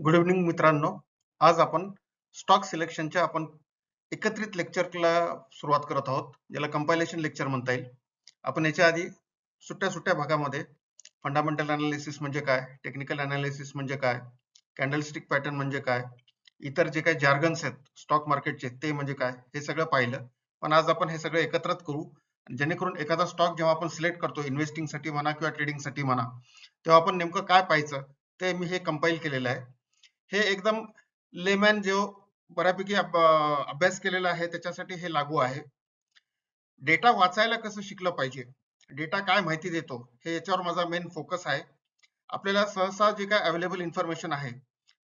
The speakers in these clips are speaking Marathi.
गुड इव्हनिंग मित्रांनो. आज आपण स्टॉक सिलेक्शनच्या आपण एकत्रित लेक्चरला सुरुवात करत आहोत ज्याला कंपायलेशन लेक्चर म्हणता येईल. आपण याच्या आधी सुट्ट्या सुट्ट्या भागामध्ये फंडामेंटल अनालिसिस म्हणजे काय टेक्निकल अनालिसिस म्हणजे काय कॅन्डलस्टिक पॅटर्न म्हणजे काय इतर जे काही जार्गन्स आहेत स्टॉक मार्केटचे ते म्हणजे काय हे सगळं पाहिलं. पण आज आपण हे सगळं एकत्रित करू. जेणेकरून एखादा स्टॉक जेव्हा आपण सिलेक्ट करतो इन्व्हेस्टिंगसाठी म्हणा किंवा ट्रेडिंगसाठी म्हणा तेव्हा आपण नेमकं काय पाहायचं ते मी हे कंपाईल केलेलं आहे. हे एकदम लेमॅन जो बऱ्यापैकी अभ्यास केलेला आहे त्याच्यासाठी हे लागू आहे. डेटा वाचायला कसं शिकलं पाहिजे? डेटा काय माहिती देतो? हे याच्यावर माझा मेन फोकस आहे. आपल्याला सहसा जे काय अवेलेबल इन्फॉर्मेशन आहे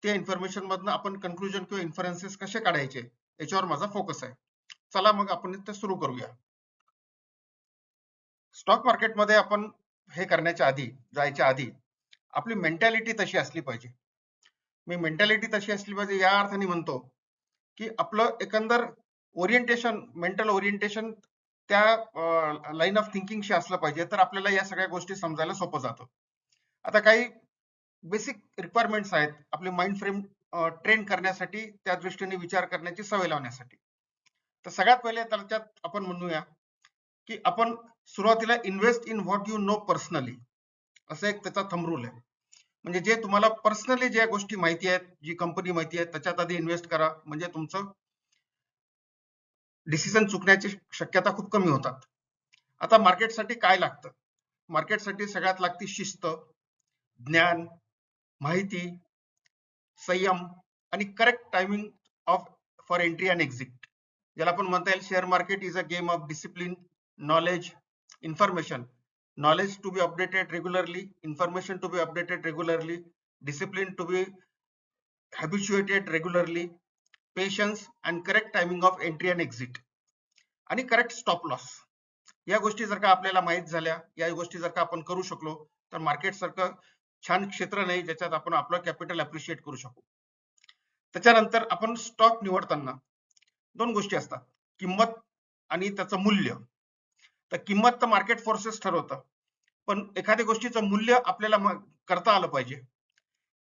त्या इन्फॉर्मेशन मधनं आपण कन्क्लुजन किंवा इन्फरन्सेस कसे काढायचे याच्यावर माझा फोकस आहे. चला मग आपण ते सुरू करूया. स्टॉक मार्केटमध्ये आपण हे करण्याच्या आधी जायच्या आधी आपली मेंटॅलिटी तशी असली पाहिजे. मी मेंटॅलिटी तशी असली पाहिजे या अर्थाने म्हणतो की आपलं एकंदर ओरिएंटेशन मेंटल ओरिएंटेशन त्या लाईन ऑफ थिंकिंगशी असलं पाहिजे तर आपल्याला या सगळ्या गोष्टी समजायला सोपं जातं. आता काही बेसिक रिक्वायरमेंट्स आहेत आपले माइंड फ्रेम ट्रेन करण्यासाठी त्या दृष्टीने विचार करण्याची सवय लावण्यासाठी. तर सगळ्यात पहिले त्याच्यात आपण म्हणूया की आपण सुरुवातीला invest in what you know personally असं एक त्याचा थमरूल आहे. म्हणजे जे तुम्हाला पर्सनली ज्या गोष्टी माहिती आहेत जी कंपनी माहिती आहे त्याच्यात आधी इन्व्हेस्ट करा. म्हणजे तुमचं डिसिजन चुकण्याची शक्यता खूप कमी होतात. आता मार्केटसाठी काय लागतं? मार्केटसाठी सगळ्यात लागते शिस्त ज्ञान माहिती संयम आणि correct timing of for entry and exit ज्याला आपण म्हणता येईल share market is a game of discipline knowledge information Knowledge to be updated regularly, information to be updated regularly, discipline to be habituated regularly, patience and correct timing of entry and exit. आणि करेक्ट स्टॉप लॉस या गोष्टी जर का आपल्याला माहीत झाल्या या गोष्टी जर का आपण करू शकलो तर मार्केट सारखं छान क्षेत्र नाही ज्याच्यात आपण आपलं कॅपिटल अप्रिशिएट करू शकू त्याच्यानंतर आपण स्टॉक निवडताना दोन गोष्टी असतात किंमत आणि त्याचं मूल्य तर किंमत तर मार्केट फोर्सेस ठरवतं. पण एखाद्या गोष्टीचं मूल्य आपल्याला करता आलं पाहिजे.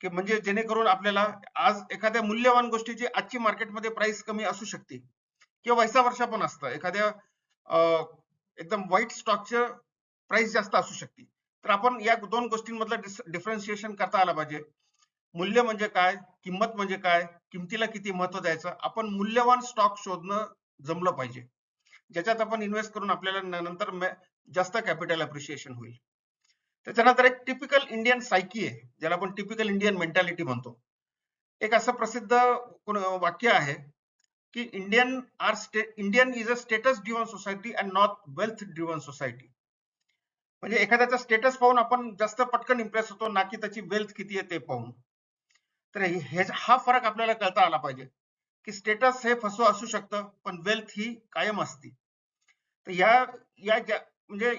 की म्हणजे जेणेकरून आपल्याला आज एखाद्या मूल्यवान गोष्टीची आजची मार्केटमध्ये प्राइस कमी असू शकते. किंवा वैसा वर्षा पण असतं. एखाद्या अं, एकदम वाईट स्टॉकचं प्राइस जास्त असू शकते. तर आपण या दोन गोष्टींमधलं डिफरन्शिएशन करता आलं पाहिजे. मूल्य म्हणजे काय? किंमत म्हणजे काय? किमतीला किती महत्त्व द्यायचं? आपण मूल्यवान स्टॉक शोधणं जमलं पाहिजे. ज्याच्यात आपण इन्व्हेस्ट करून आपल्याला नंतर जास्त कॅपिटल अप्रिशिएशन होईल. त्याच्यानंतर एक टिपिकल इंडियन सायकी आहे ज्याला आपण टिपिकल इंडियन मेंटॅलिटी म्हणतो. एक असं प्रसिद्ध कोण- वाक्य आहे की Indian are state Indian is a status driven society and not wealth driven society म्हणजे एखाद्याचा स्टेटस पाहून आपण जास्त पटकन इम्प्रेस होतो ना की त्याची वेल्थ किती आहे ते पाहून. तर हे- हा फरक आपल्याला कळता आला पाहिजे. की स्टेटस हे फसव असू शकतं पण वेल्थ ही कायम असते. तर या या म्हणजे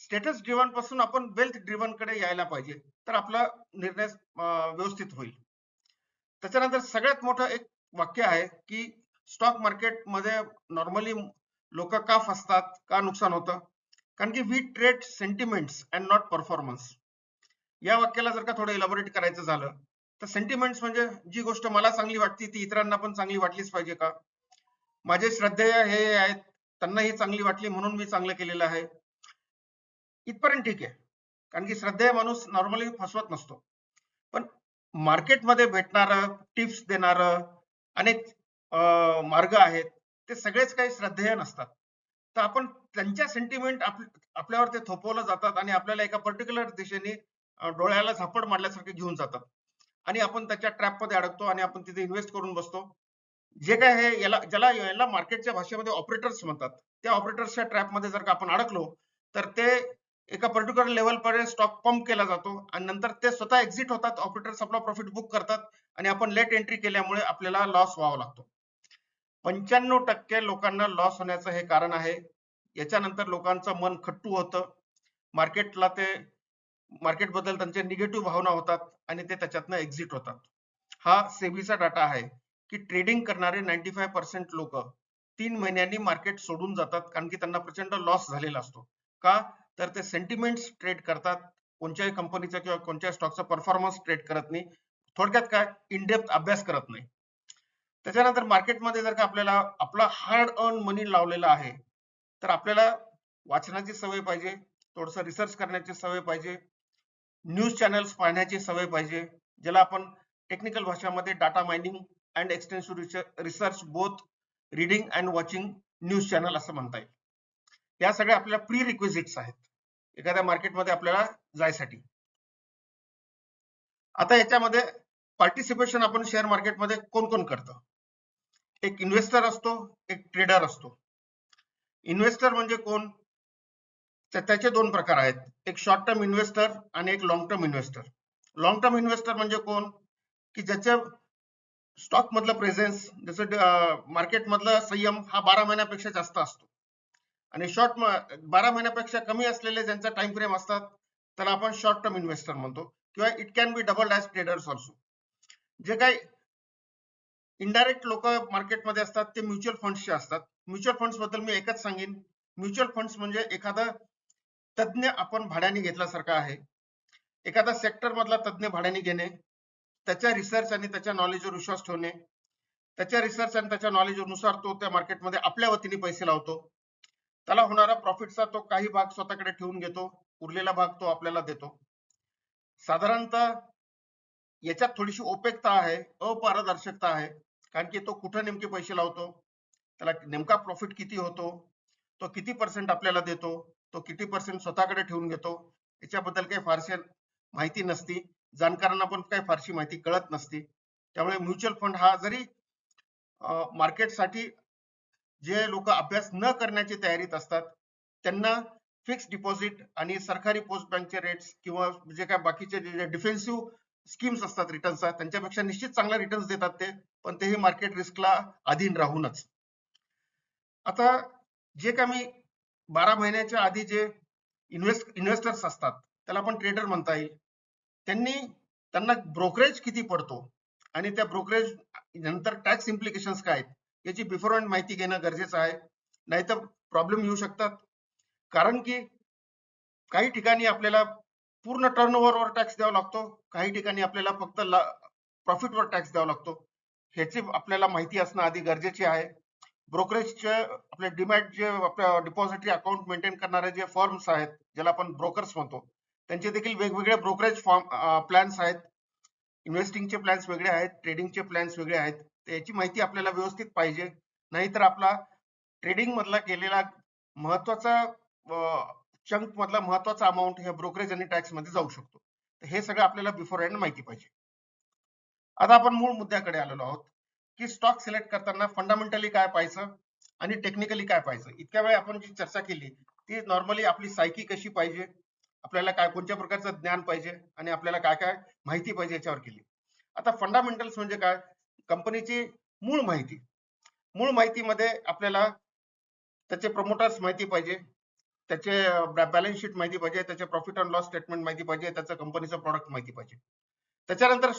स्टेटस ड्रिव्हनपासून आपण वेल्थ ड्रिव्हनकडे यायला पाहिजे तर आपला निर्णय व्यवस्थित होईल. त्याच्यानंतर सगळ्यात मोठं एक वाक्य आहे की स्टॉक मार्केटमध्ये नॉर्मली लोक का फसतात का नुकसान होतं? कारण की we trade sentiments and not performance या वाक्याला जर का थोडं इलॅबोरेट करायचं झालं तर सेंटिमेंट्स म्हणजे जी गोष्ट मला चांगली वाटते ती इतरांना पण चांगली वाटलीच पाहिजे का? माझे श्रद्धेय हे आहेत त्यांना ही चांगली वाटली म्हणून मी चांगलं केलेलं आहे. इथपर्यंत ठीक आहे. कारण की श्रद्धेय माणूस नॉर्मली फसवत नसतो. पण मार्केटमध्ये भेटणारं टिप्स देणारं अनेक मार्ग आहेत ते सगळेच काही श्रद्धेय नसतात. तर आपण त्यांच्या सेंटिमेंट आपल्यावर ते थोपवलं जातात आणि आपल्याला एका पर्टिक्युलर दिशेने डोळ्याला झापड मारल्यासारखे घेऊन जातात. आणि आपण त्याच्या ट्रॅपमध्ये अडकतो आणि आपण तिथे इन्व्हेस्ट करून बसतो. जे काय हे याला ज्याला याला मार्केटच्या भाषेमध्ये ऑपरेटर्स म्हणतात. त्या ऑपरेटर्सच्या ट्रॅपमध्ये जर का आपण अडकलो तर ते एका पर्टिक्युलर लेवल पर्यंत स्टॉक पंप केला जातो आणि नंतर ते स्वतः एक्झिट होतात ऑपरेटर्स आपला प्रॉफिट बुक करतात आणि आपण लेट एंट्री केल्यामुळे आपल्याला लॉस व्हावा लागतो. पंच्याण्णव टक्के लोकांना लॉस होण्याचं हे कारण आहे. याच्यानंतर लोकांचं मन खट्टू होतं. मार्केटला ते मार्केटबद्दल त्यांच्या निगेटिव्ह भावना होतात आणि ते त्याच्यातनं एक्झिट होतात. हा सेबीचा डाटा आहे की ट्रेडिंग करणारे नाईन्टी फाय पर्सेंट लोक तीन महिन्यांनी मार्केट सोडून जातात कारण की त्यांना प्रचंड लॉस झालेला असतो. का? तर ते सेंटिमेंट्स ट्रेड करतात. कोणत्याही कंपनीचा किंवा कोणत्याही स्टॉकचा परफॉर्मन्स ट्रेड करत नाही. थोडक्यात काय? इनडेप्थ अभ्यास करत नाही. त्याच्यानंतर मार्केटमध्ये जर का आपल्याला आपला हार्ड अर्न मनी लावलेला आहे तर आपल्याला वाचनाची सवय पाहिजे थोडस रिसर्च करण्याची सवय पाहिजे न्यूज चॅनल्स पाहण्याची सवय पाहिजे ज्याला आपण टेक्निकल भाषामध्ये data mining and extensive research both reading and watching news channel असं म्हणता येईल. या सगळ्या आपल्या प्री रिक्विजिट्स आहेत. एखाद्या मार्केटमध्ये आपल्याला जायसाठी. आता याच्यामध्ये पार्टिसिपेशन आपण शेअर मार्केटमध्ये कोण कोण करतं? एक इन्व्हेस्टर असतो एक ट्रेडर असतो. इन्व्हेस्टर म्हणजे कोण? तर त्याचे दोन प्रकार आहेत. एक शॉर्ट टर्म इन्व्हेस्टर आणि एक long term investor long term investor म्हणजे कोण? की ज्याच्या स्टॉक मधलं प्रेझेन्स जसं मार्केट मधलं संयम हा बारा महिन्यापेक्षा जास्त असतो. आणि शॉर्ट बारा महिन्यापेक्षा कमी असलेले ज्यांचा टाइम फ्रेम असतात त्याला आपण शॉर्ट टर्म इन्व्हेस्टर म्हणतो. किंवा it can be double as traders also जे काही इनडायरेक्ट लोक मार्केटमध्ये असतात ते म्युच्युअल फंड्सचे असतात. म्युच्युअल फंड्सबद्दल मी एकच सांगेन. म्युच्युअल फंड्स म्हणजे एखादा तज्ज्ञ आपण भाड्याने घेतल्यासारखा आहे. एखादा सेक्टर मधला तज्ज्ञ भाड्याने घेणे त्याच्या रिसर्च आणि त्याच्या नॉलेजवर विश्वास ठेवणे त्याच्या रिसर्च आणि त्याच्या नॉलेजनुसार तो त्या मार्केटमध्ये आपल्या वतीने पैसे लावतो. त्याला होणारा प्रॉफिटचा तो काही भाग स्वतःकडे ठेवून घेतो उरलेला भाग तो आपल्याला देतो. साधारणतः याच्यात थोडीशी ओपेकता आहे अपारदर्शकता आहे कारण की तो कुठं नेमके पैसे लावतो त्याला नेमका प्रॉफिट किती होतो तो किती पर्सेंट आपल्याला देतो तो किती पर्सेंट स्वतःकडे ठेवून घेतो? याच्याबद्दल काही फारशी माहिती नसती. जाणकारांना पण काही फारशी माहिती कळत नसती. त्यामुळे म्युच्युअल फंड हा जरी मार्केटसाठी जे लोक अभ्यास न करण्याची तयारीत असतात त्यांना फिक्स डिपॉझिट आणि सरकारी पोस्ट बँकचे रेट्स किंवा जे काय बाकीचे जे डिफेन्सिव्ह स्कीम्स असतात रिटर्न्सचा त्यांच्यापेक्षा निश्चित चांगला रिटर्न्स देतात ते पण तेही मार्केट रिस्कला अधीन राहूनच. आता जे काय मी बारा महिन्याच्या आधी जे इन्व्हेस्ट इन्व्हेस्टर्स असतात त्याला आपण ट्रेडर म्हणता येईल. त्यांनी त्यांना ब्रोकरेज किती पडतो? आणि त्या ब्रोकरेज नंतर टॅक्स इम्प्लिकेशन्स काय आहेत? याची बिफोर हँड माहिती घेणं गरजेचं आहे. नाहीतर प्रॉब्लेम येऊ शकतात. कारण की काही ठिकाणी आपल्याला पूर्ण टर्नओव्हरवर टॅक्स द्यावा लागतो. काही ठिकाणी आपल्याला फक्त प्रॉफिटवर टॅक्स द्यावा लागतो. ह्याची आपल्याला माहिती असणं आधी गरजेचे आहे. ब्रोकरेजचे आपले डिमॅट जे आपल्या डिपॉझिटरी अकाउंट मेंटेन करणारे जे फर्म्स आहेत ज्याला आपण ब्रोकर्स म्हणतो त्यांचे देखील वेगवेगळे ब्रोकरेज फॉर्म प्लॅन्स आहेत. इन्व्हेस्टिंगचे प्लॅन्स वेगळे आहेत ट्रेडिंगचे प्लॅन्स वेगळे आहेत. याची माहिती आपल्याला व्यवस्थित पाहिजे. नाहीतर आपला ट्रेडिंग मधला केलेला महत्त्वाचा चंक मधला महत्त्वाचा अमाऊंट हे ब्रोकरेज आणि टॅक्समध्ये जाऊ शकतो. हे सगळं आपल्याला बिफोर हँड माहिती पाहिजे. आता आपण मूळ मुद्द्याकडे आलेलो आहोत. की स्टॉक सिलेक्ट करताना फंडामेंटली काय पाहायचं आणि टेक्निकली काय पाहायचं? इतक्या वेळ आपण जी चर्चा केली ती नॉर्मली आपली सायकी कशी पाहिजे? आपल्याला काय कोणत्या प्रकारचं ज्ञान पाहिजे? आणि आपल्याला काय काय माहिती पाहिजे याच्यावर केली. आता फंडामेंटल्स म्हणजे काय? कंपनीची मूळ माहिती. मूळ माहितीमध्ये आपल्याला त्याचे प्रमोटर्स माहिती पाहिजे त्याचे बॅलन्स शीट माहिती पाहिजे त्याचे प्रॉफिट अँड लॉस स्टेटमेंट माहिती पाहिजे त्याचं कंपनीचं प्रॉडक्ट माहिती पाहिजे. त्याच्यानंतर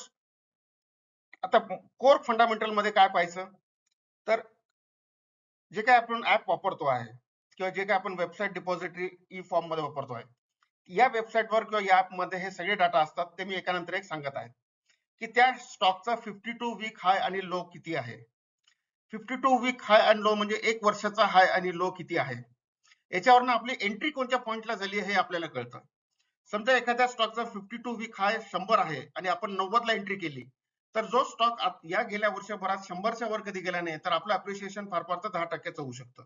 आता कोर फंडामेंटलमध्ये काय पाहायचं? तर जे काय आपण ऍप वापरतो आहे किंवा जे काय आपण वेबसाईट डिपॉझिटरी ई फॉर्ममध्ये वापरतो आहे या वेबसाईटवर किंवा या ऍपमध्ये हे सगळे डाटा असतात ते मी एकानंतर एक सांगत आहे. की त्या स्टॉकचा फिफ्टी टू वीक हाय आणि लो किती आहे? फिफ्टी टू वीक हाय आणि लो म्हणजे एक वर्षाचा हाय आणि लो किती आहे? याच्यावरनं आपली एंट्री कोणत्या पॉईंटला झाली हे आपल्याला कळतं. समजा एखाद्या स्टॉकचा फिफ्टी टू वीक हाय शंभर आहे आणि आपण नव्वदला एंट्री केली तर जो स्टॉक या गेल्या वर्षभरात शंभरच्या वर कधी गेला नाही तर आपलं अप्रिशिएशन फार फार तर दहा टक्क्याचं होऊ शकतं.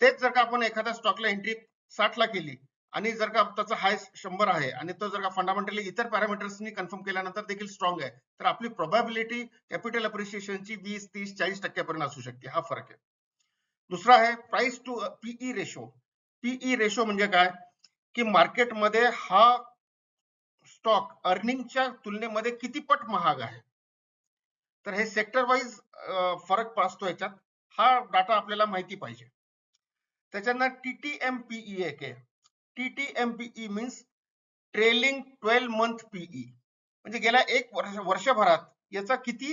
तेच जर का आपण एखाद्या स्टॉकला एंट्री साठला केली आणि जर का त्याचा हाय शंभर आहे आणि तो जर का फंडामेंटली इतर पॅरामीटर्सनी कन्फर्म केल्यानंतर देखील स्ट्रॉंग आहे तर आपली प्रोबॅबिलिटी कॅपिटल अप्रिशिएशनची वीस तीस चाळीस टक्क्यापर्यंत असू शकते. हा फरक आहे. दुसरा आहे price to PE ratio PE ratio म्हणजे काय? की मार्केटमध्ये हा स्टॉक अर्निंगच्या तुलनेमध्ये किती पट महाग आहे? तर हे सेक्टर वाईज फरक पासतो याच्यात. हा डाटा आपल्याला माहिती पाहिजे. त्याच्यानंतर टीटीएमपीई एक आहे. TTM PE means trailing twelve month PE म्हणजे गेल्या एक वर्ष वर्षभरात याचा किती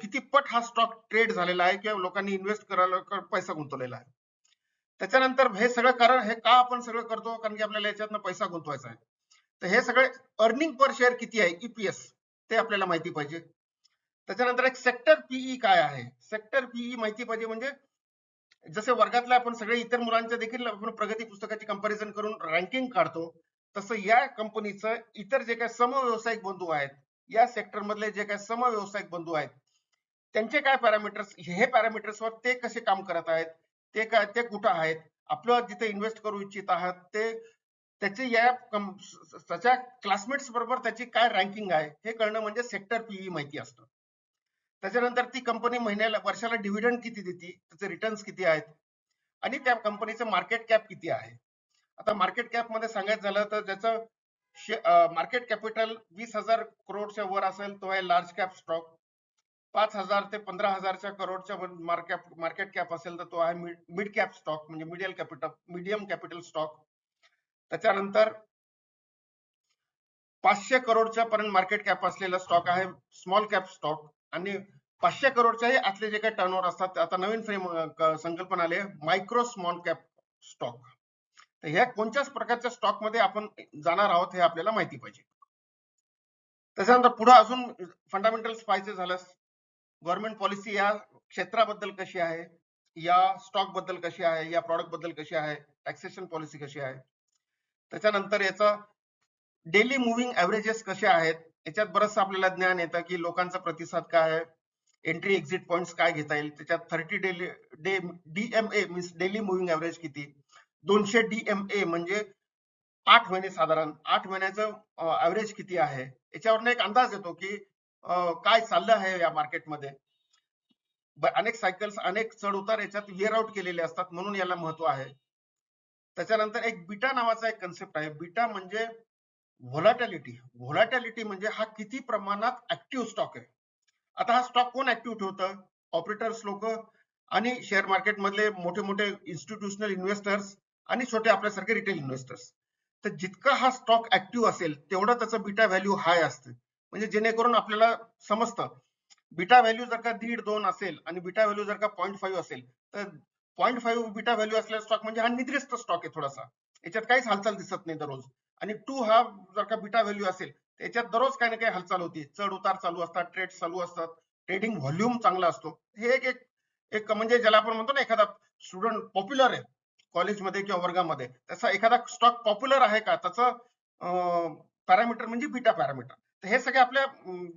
किती पट हा स्टॉक ट्रेड झालेला आहे किंवा लोकांनी इन्व्हेस्ट करायला पैसा गुंतवलेला आहे. त्याच्यानंतर हे सगळं कारण हे का आपण सगळं करतो? कारण की आपल्याला याच्यातनं पैसा गुंतवायचा आहे. तर हे सगळे अर्निंग पर शेअर किती आहे? ईपीएस ते आपल्याला माहिती पाहिजे. त्याच्यानंतर एक सेक्टर पीई काय आहे? सेक्टर पीई माहिती पाहिजे म्हणजे जसे वर्गातल्या आपण सगळे इतर मुलांच्या देखील आपण प्रगती पुस्तकाची कंपॅरिझन करून रँकिंग काढतो तसं या कंपनीचं इतर जे काय समव्यावसायिक बंधू आहेत या सेक्टर मधले जे काय समव्यावसायिक बंधू आहेत त्यांचे काय पॅरामीटर्स हे पॅरामीटर्सवर ते कसे काम करत आहेत? ते काय ते कुठं आहेत? आपलं जिथे इन्व्हेस्ट करू इच्छित आहात ते त्याचे या त्याच्या क्लासमेट्स बरोबर त्याची काय रँकिंग आहे हे कळणं म्हणजे सेक्टर पीई माहिती असतं. त्याच्यानंतर ती कंपनी महिन्याला वर्षाला डिव्हिडंड किती देते त्याचे रिटर्न्स किती आहेत आणि त्या कंपनीचं मार्केट कॅप किती आहे. आता मार्केट कॅपमध्ये सांगायचं झालं तर ज्याचं मार्केट कॅपिटल वीस हजार करोडच्या वर असेल तो आहे लार्ज कॅप स्टॉक पाच हजार ते पंधरा हजारच्या करोडच्या मार्केट मार्केट कॅप असेल तर तो आहे मिड कॅप स्टॉक म्हणजे medial capital medium capital stock त्याच्यानंतर पाचशे करोडच्या पर्यंत मार्केट कॅप असलेला स्टॉक आहे स्मॉल कॅप स्टॉक आणि पाचशे करोडच्याही आतले जे काही टर्नओव्हर असतात आता नवीन फ्रेम संकल्पना आले मायक्रो स्मॉल कॅप स्टॉक तर ह्या कोणत्याच प्रकारच्या स्टॉकमध्ये आपण जाणार आहोत हे आपल्याला माहिती पाहिजे. त्याच्यानंतर पुढे अजून फंडामेंटल पाहिजे झाल्यास गव्हर्नमेंट पॉलिसी या क्षेत्राबद्दल कशी आहे? या स्टॉकबद्दल कशी आहे? या प्रॉडक्टबद्दल कशी आहे? टॅक्सेशन पॉलिसी कशी आहे? त्याच्यानंतर याचा डेली मुव्हिंग ऍव्हरेजेस कसे आहेत याच्यात बरंच आपल्याला ज्ञान येतं की लोकांचा प्रतिसाद काय आहे एंट्री एक्झिट पॉइंट्स काय घेता येईल त्याच्यात thirty daily day DMA means daily moving average किती? दोनशे डीएमए म्हणजे आठ महिने साधारण आठ महिन्याचं ऍव्हरेज किती आहे? याच्यावरनं एक अंदाज येतो की काय चाललं आहे या मार्केटमध्ये अनेक सायकल्स अनेक चढ उतार याच्यात वेअर आउट केलेले असतात म्हणून याला महत्त्व आहे. त्याच्यानंतर एक बिटा नावाचा एक कन्सेप्ट आहे. बिटा म्हणजे व्होलाटॅलिटी व्होलाटॅलिटी म्हणजे हा किती प्रमाणात ऍक्टिव्ह स्टॉक आहे. आता हा स्टॉक कोण ऍक्टिव्ह ठेवतं? ऑपरेटर्स लोक आणि शेअर मार्केट मधले मोठे मोठे इन्स्टिट्यूशनल इन्व्हेस्टर्स आणि छोटे आपल्यासारखे रिटेल इन्व्हेस्टर्स तर जितका हा स्टॉक ऍक्टिव्ह असेल तेवढं त्याचा बिटा व्हॅल्यू हाय असते. म्हणजे जेणेकरून आपल्याला समजतं बिटा व्हॅल्यू जर का दीड दोन असेल आणि बिटा व्हॅल्यू जर का पॉईंट फाईव्ह असेल तर पॉईंट फाईव्ह बिटा व्हॅल्यू असलेला स्टॉक म्हणजे हा निद्रिस्त स्टॉक आहे थोडासा. याच्यात काहीच हालचाल दिसत नाही दररोज. आणि टू हा जर का बिटा व्हॅल्यू असेल त्याच्यात दररोज काही ना काही हालचाल होती. चढ उतार चालू असतात ट्रेड चालू असतात ट्रेडिंग व्हॉल्यूम चांगला असतो. हे एक एक एक म्हणजे ज्याला आपण म्हणतो ना एखादा स्टुडंट पॉप्युलर आहे कॉलेजमध्ये किंवा वर्गामध्ये त्याचा एखादा स्टॉक पॉप्युलर आहे का? त्याचं पॅरामीटर म्हणजे बिटा पॅरामीटर तर हे सगळे आपल्या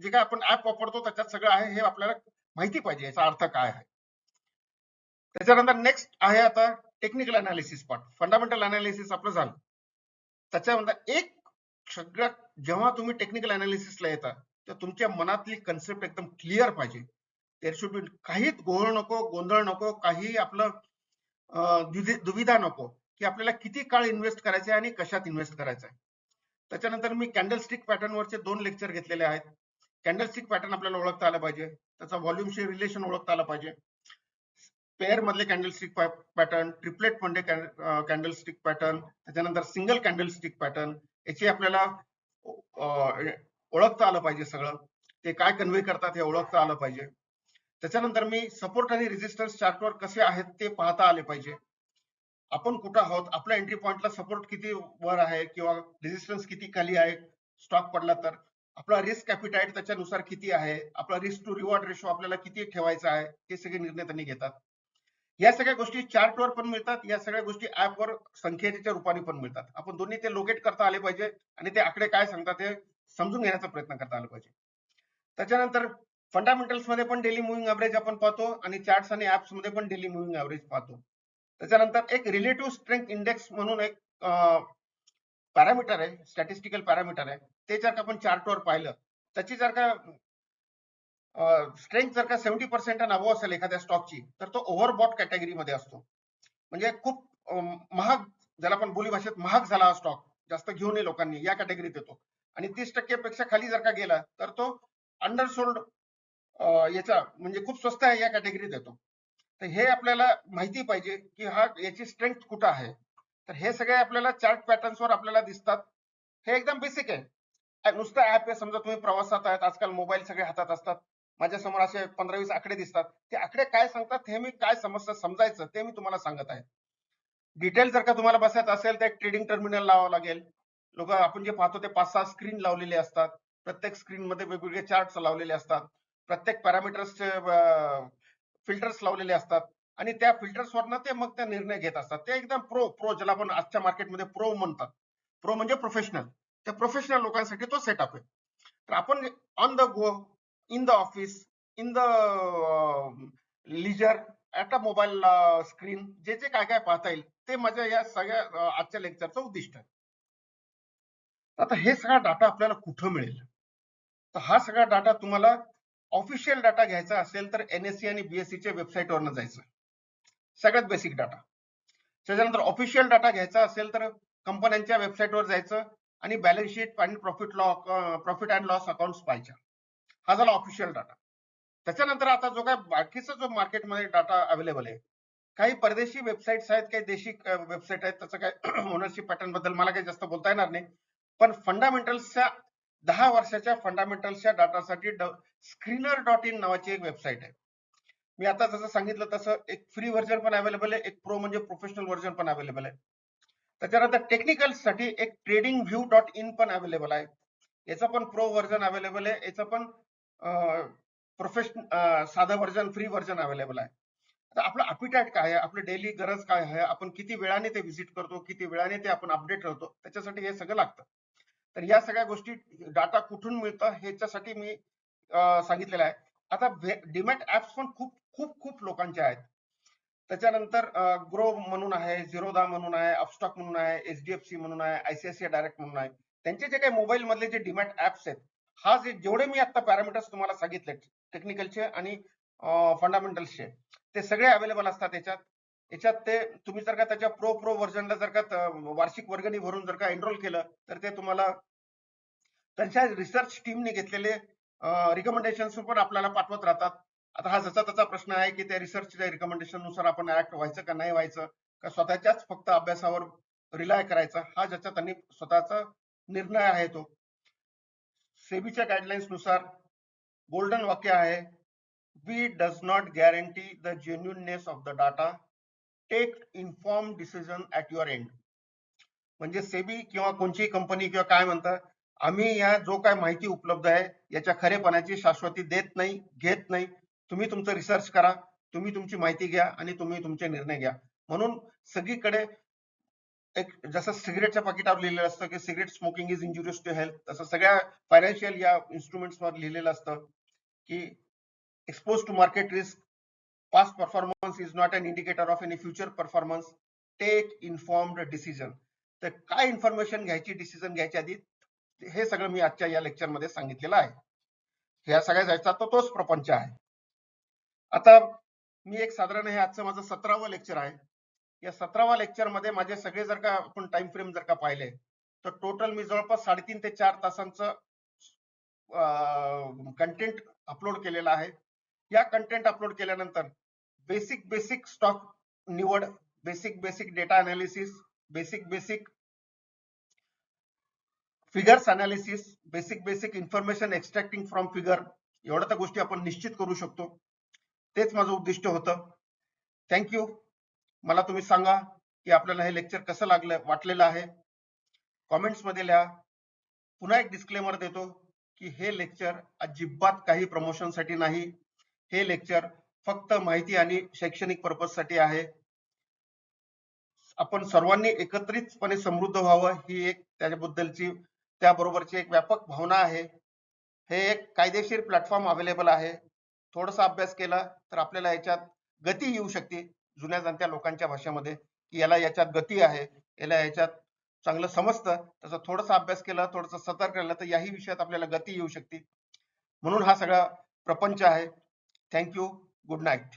जे काय आपण ऍप वापरतो त्याच्यात सगळं आहे हे आपल्याला माहिती पाहिजे याचा अर्थ काय आहे. त्याच्यानंतर नेक्स्ट आहे आता technical analysis part fundamental analysis आपलं झालं. त्याच्यानंतर एक सगळ्यात जेव्हा तुम्ही टेक्निकल अनालिसिसला येता तर तुमच्या मनातली कन्सेप्ट एकदम क्लिअर पाहिजे. देर शुड बी काहीच गोहळ नको गोंधळ नको काही आपलं दुविधा नको की आपल्याला किती काळ इन्व्हेस्ट करायचे आणि कशात इन्व्हेस्ट करायचं आहे त्याच्यानंतर मी कॅन्डलस्टिक पॅटर्न वरचे दोन लेक्चर घेतलेले आहेत. कॅन्डलस्टिक पॅटर्न आपल्याला ओळखता आला पाहिजे. त्याचा व्हॉल्युमशी रिलेशन ओळखता आलं पाहिजे. पेअर मधले कॅन्डलस्टिक पॅटर्न ट्रिपलेटमध्ये कॅन्डलस्टिक पॅटर्न त्याच्यानंतर सिंगल कॅन्डलस्टिक पॅटर्न याची आपल्याला ओळखता आलं पाहिजे सगळं. ते काय कन्व्हे करतात हे ओळखता आलं पाहिजे. त्याच्यानंतर मी सपोर्ट आणि रेजिस्टन्स चार्टवर कसे आहेत ते पाहता आले पाहिजे. आपण कुठं आहोत? आपल्या एंट्री पॉइंटला सपोर्ट किती वर आहे किंवा रेजिस्टन्स किती खाली आहे? स्टॉक पडला तर. आपला रिस्क कॅपिटाईट त्याच्यानुसार किती आहे? आपला रिस्क टू रिवॉर्ड रेशो आपल्याला किती ठेवायचा आहे? हे सगळे निर्णय त्यांनी घेतात. या सगळ्या गोष्टी चार्टवर पण मिळतात या सगळ्या गोष्टी ऍप वर संख्येच्या रूपाने पण मिळतात. आपण दोन्ही ते लोकेट करता आले पाहिजे आणि ते आकडे काय सांगतात हे समजून घेण्याचा प्रयत्न करता आला पाहिजे. त्याच्यानंतर फंडामेंटल्समध्ये पण डेली मुव्हिंग ऍव्हरेज आपण पाहतो आणि चार्ट्स आणि ऍप्समध्ये पण डेली मुव्हिंग ऍव्हरेज पाहतो. त्याच्यानंतर एक रिलेटिव्ह स्ट्रेंथ इंडेक्स म्हणून एक पॅरामीटर आहे स्टॅटिस्टिकल पॅरामीटर आहे. ते जर का आपण चार्टवर पाहिलं त्याची जर का स्ट्रेंथ जर का सेव्हन्टी पर्सेंट नावं असेल एखाद्या स्टॉकची तर तो ओव्हरबॉट कॅटेगरीमध्ये असतो. म्हणजे खूप महाग ज्याला आपण बोली भाषेत महाग झाला हा स्टॉक जास्त घेऊ नये लोकांनी या कॅटेगरीत येतो आणि तीस टक्केपेक्षा खाली जर का गेला तर तो अंडरसोल्ड याचा म्हणजे खूप स्वस्त आहे या कॅटेगरीत येतो तर हे आपल्याला माहिती पाहिजे की हा याची स्ट्रेंथ कुठं आहे. तर हे सगळे आपल्याला चार्ट पॅटर्न्स वर आपल्याला दिसतात. हे एकदम बेसिक आहे. नुसतं ऍप आहे समजा तुम्ही प्रवासात आहात आजकाल मोबाईल सगळे हातात असतात. माझ्यासमोर असे पंधरा वीस आकडे दिसतात. ते आकडे काय सांगतात हे मी काय समजतात समजायचं ते मी तुम्हाला सांगत आहे. डिटेल जर का तुम्हाला बसायचं असेल तर एक ट्रेडिंग टर्मिनल लावावं लागेल. लोक आपण जे पाहतो ते पाच सहा स्क्रीन लावलेले असतात. प्रत्येक स्क्रीन मध्ये वेगवेगळे चार्ट लावलेले असतात. प्रत्येक पॅरामीटर्सचे फिल्टर्स लावलेले असतात. आणि त्या फिल्टर्स वरनं ते मग ते निर्णय घेत असतात. ते एकदम प्रो प्रो ज्याला आपण आजच्या मार्केटमध्ये प्रो म्हणतात. प्रो म्हणजे प्रोफेशनल त्या प्रोफेशनल लोकांसाठी तो सेटअप आहे. तर आपण on the go in the office in the at a mobile uh, screen जे जे काय काय पाहता येईल ते माझ्या या सगळ्या आजच्या लेक्चरचं उद्दिष्ट आहे. आता हे सगळा डाटा आपल्याला कुठं मिळेल? तर हा सगळा डाटा तुम्हाला ऑफिशियल डाटा घ्यायचा असेल तर एनएससी आणि बीएससी च्या वेबसाईट जायचं सगळ्यात बेसिक डाटा त्याच्यानंतर ऑफिशियल डाटा घ्यायचा असेल तर कंपन्यांच्या वेबसाईट वर जायचं आणि बॅलन्स शीट आणि profit loss profit and loss account पाहायच्या. हा झाला ऑफिशियल डाटा त्याच्यानंतर आता जो काय बाकीचा जो मार्केटमध्ये डाटा अवेलेबल आहे काही परदेशी वेबसाईट्स आहेत काही देशी वेबसाईट आहेत त्याचं काय ओनरशिप पॅटर्नबद्दल मला काही जास्त बोलता येणार नाही. पण फंडामेंटल्सच्या दहा वर्षाच्या फंडामेंटल्सच्या डाटासाठी स्क्रीनर डॉट इन नावाची एक वेबसाईट आहे. मी आता जसं सांगितलं तसं एक फ्री व्हर्जन पण अवेलेबल आहे एक प्रो म्हणजे प्रोफेशनल व्हर्जन पण अवेलेबल आहे. त्याच्यानंतर टेक्निकलसाठी एक ट्रेडिंग व्ह्यू डॉट इन पण अवेलेबल आहे. याचं पण प्रो व्हर्जन अवेलेबल आहे याचं पण प्रोफेशनल साधं व्हर्जन फ्री व्हर्जन अवेलेबल आहे. आता आपलं अपिटाईट काय आहे? आपलं डेली गरज काय आहे? आपण किती वेळाने ते व्हिजिट करतो? किती वेळाने ते आपण अपडेट राहतो त्याच्यासाठी हे सगळं लागतं. तर या सगळ्या गोष्टी डाटा कुठून मिळतं? ह्याच्यासाठी मी सांगितलेलं आहे. आता डिमॅट ऍप्स पण खूप खूप खूप लोकांचे आहेत. त्याच्यानंतर ग्रो म्हणून आहे झिरोदा म्हणून आहे अपस्टॉक म्हणून आहे एचडीएफसी म्हणून आहे आयसीआयसीआय डायरेक्ट म्हणून आहे. त्यांचे जे काही मोबाईल मधले जे डिमॅट ऍप्स आहेत हा जे जेवढे मी आता पॅरामीटर्स तुम्हाला सांगितले टेक्निकलचे आणि फंडामेंटल्सचे ते सगळे अवेलेबल असतात याच्यात. याच्यात ते तुम्ही जर का त्याच्या प्रो प्रो व्हर्जनला जर का वार्षिक वर्गणी भरून जर का एनरोल केलं तर ते तुम्हाला त्यांच्या रिसर्च टीमने घेतलेले रिकमेंडेशन पण आपल्याला पाठवत राहतात. आता हा जसा त्याचा प्रश्न आहे की त्या रिसर्चच्या रिकमेंडेशननुसार आपण ऍक्ट व्हायचं का नाही व्हायचं का स्वतःच्याच फक्त अभ्यासावर रिलाय करायचा हा ज्याचा त्यांनी स्वतःचा निर्णय आहे तो. सेबीच्या गाईडलाईन्सनुसार गोल्डन वाक्य आहे we does not guarantee the genuineness of the data take inform decision at your end म्हणजे सेबी किंवा कोणतीही कंपनी किंवा काय म्हणतात आम्ही या जो काय माहिती उपलब्ध आहे याच्या खरेपणाची शाश्वती देत नाही घेत नाही. तुम्ही तुमचं रिसर्च करा तुम्ही तुमची माहिती घ्या आणि तुम्ही तुमचे निर्णय घ्या. म्हणून सगळीकडे एक जसं सिगरेटच्या पाकिटावर लिहिलेलं असतं की cigarette smoking is injurious to health तसं सगळ्या फायनान्शियल या इन्स्ट्रुमेंट्सवर लिहिलेलं असतं की expose to market risk past performance is not an indicator of any future performance take informed decision तर काय इन्फॉर्मेशन घ्यायची डिसिजन घ्यायच्या आधी हे सगळं मी आजच्या या लेक्चरमध्ये सांगितलेलं आहे. ह्या सगळ्या जायचा तो तोच प्रपंच आहे. आता मी एक साधारण हे आजचं माझं सतरावं लेक्चर आहे. या सतरावा लेक्चरमध्ये माझे सगळे जर का आपण टाइम फ्रेम जर का पाहिले तर टोटल मी जवळपास साडेतीन ते चार तासांचं कंटेंट अपलोड केलेलं आहे. या कंटेंट अपलोड केल्यानंतर बेसिक बेसिक स्टॉक निवड basic basic data analysis basic basic figures analysis basic basic information extracting from figure एवढ्या तर गोष्टी आपण निश्चित करू शकतो. तेच माझं उद्दिष्ट होतं. थँक्यू मला तुम्ही सांगा की आपल्याला हे लेक्चर कसं लागलं वाटलेलं आहे? कॉमेंट्समध्ये लिहा. पुन्हा एक डिस्क्लेमर देतो की हे लेक्चर अजिबात काही प्रमोशनसाठी नाही. हे लेक्चर फक्त माहिती आणि शैक्षणिक पर्पजसाठी आहे. आपण सर्वांनी एकत्रितपणे समृद्ध व्हावं ही एक त्याच्याबद्दलची त्याबरोबरची एक व्यापक भावना आहे. हे एक कायदेशीर प्लॅटफॉर्म अवेलेबल आहे. थोडासा अभ्यास केला तर आपल्याला याच्यात गती येऊ शकते. जुन्या जाणत्या लोकांच्या भाषेमध्ये की याला याच्यात गती आहे याला याच्यात चांगलं समजतं त्याचा थोडासा अभ्यास केला थोडंसं सतर्क राहिलं तर याही विषयात आपल्याला गती येऊ शकते. म्हणून हा सगळा प्रपंच आहे. Thank you good night